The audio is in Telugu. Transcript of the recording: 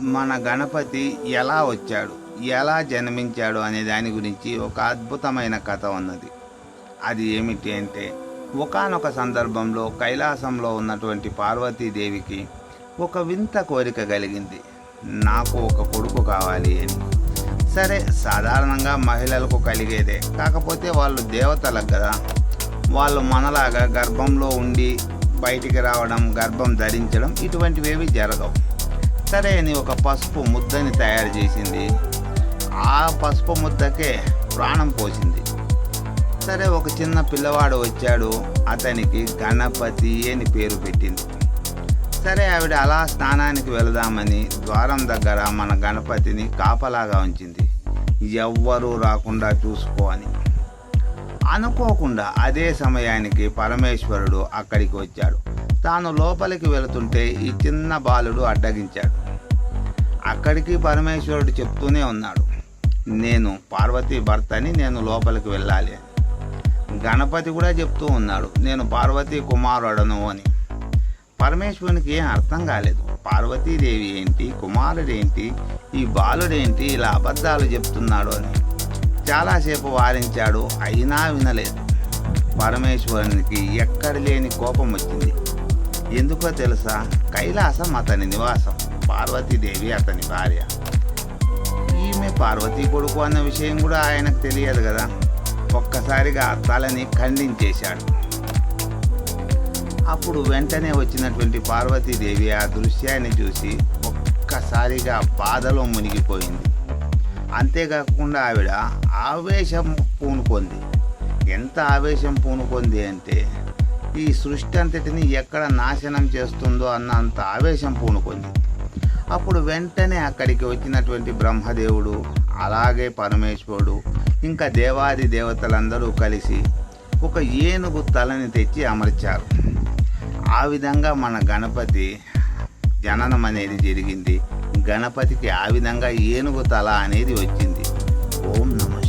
మన గణపతి ఎలా వచ్చాడు? ఎలా జన్మించాడు? అనే దాని గురించి ఒక అద్భుతమైన కథ ఉన్నది. అది ఏమిటి అంటే ఒకానొక సందర్భంలో కైలాసంలో ఉన్నటువంటి పార్వతీదేవికి ఒక వింత కోరిక కలిగింది. నాకు ఒక కొడుకు కావాలి అని. సరే సాధారణంగా మహిళలకు కలిగేదే. కాకపోతే వాళ్ళు దేవతలకు కదా. వాళ్ళు మనలాగా గర్భంలో ఉండి బయటికి రావడం గర్భం ధరించడం ఇటువంటివేవి జరగవు. సరే అని ఒక పసుపు ముద్దని తయారు చేసింది. ఆ పసుపు ముద్దకే ప్రాణం పోసింది. సరే ఒక చిన్న పిల్లవాడు వచ్చాడు. అతనికి గణపతి అని పేరు పెట్టింది. సరే ఆవిడ అలా స్నానానికి వెళదామని ద్వారం దగ్గర మన గణపతిని కాపలాగా ఉంచింది. ఎవ్వరూ రాకుండా చూసుకో అని. అనుకోకుండా అదే సమయానికి పరమేశ్వరుడు అక్కడికి వచ్చాడు. తాను లోపలికి వెళుతుంటే ఈ చిన్న బాలుడు అడ్డగించాడు. అక్కడికి పరమేశ్వరుడు చెప్తూనే ఉన్నాడు. నేను పార్వతీ భర్తని నేను లోపలికి వెళ్ళాలి అని. గణపతి కూడా చెప్తూ ఉన్నాడు నేను పార్వతి కుమారుడను అని. పరమేశ్వరునికి ఏం అర్థం కాలేదు. పార్వతీదేవి ఏంటి కుమారుడేంటి ఈ బాలుడేంటి ఇలా అబద్ధాలు చెప్తున్నాడు అని. చాలాసేపు వారించాడు అయినా వినలేదు. పరమేశ్వరునికి ఎక్కడ లేని కోపం వచ్చింది. ఎందుకో తెలుసా? కైలాసం అతని నివాసం. పార్వతీదేవి అతని భార్య. ఈమె పార్వతీ కొడుకు అన్న విషయం కూడా ఆయనకు తెలియదు కదా. ఒక్కసారిగా తలని ఖండించేశాడు. అప్పుడు వెంటనే వచ్చినటువంటి పార్వతీదేవి ఆ దృశ్యాన్ని చూసి ఒక్కసారిగా బాధలో మునిగిపోయింది. అంతేకాకుండా ఆవిడ ఆవేశం పూనుకొంది. ఎంత ఆవేశం పూనుకొంది అంటే ఈ సృష్టి అంతటిని ఎక్కడ నాశనం చేస్తుందో అన్నంత ఆవేశం పూనుకొంది. అప్పుడు వెంటనే అక్కడికి వచ్చినటువంటి బ్రహ్మదేవుడు అలాగే పరమేశ్వరుడు ఇంకా దేవాది దేవతలందరూ కలిసి ఒక ఏనుగు తలని తెచ్చి అమర్చారు. ఆ విధంగా మన గణపతి జననం అనేది జరిగింది. గణపతికి ఆ విధంగా ఏనుగు తల అనేది వచ్చింది. ఓం నమ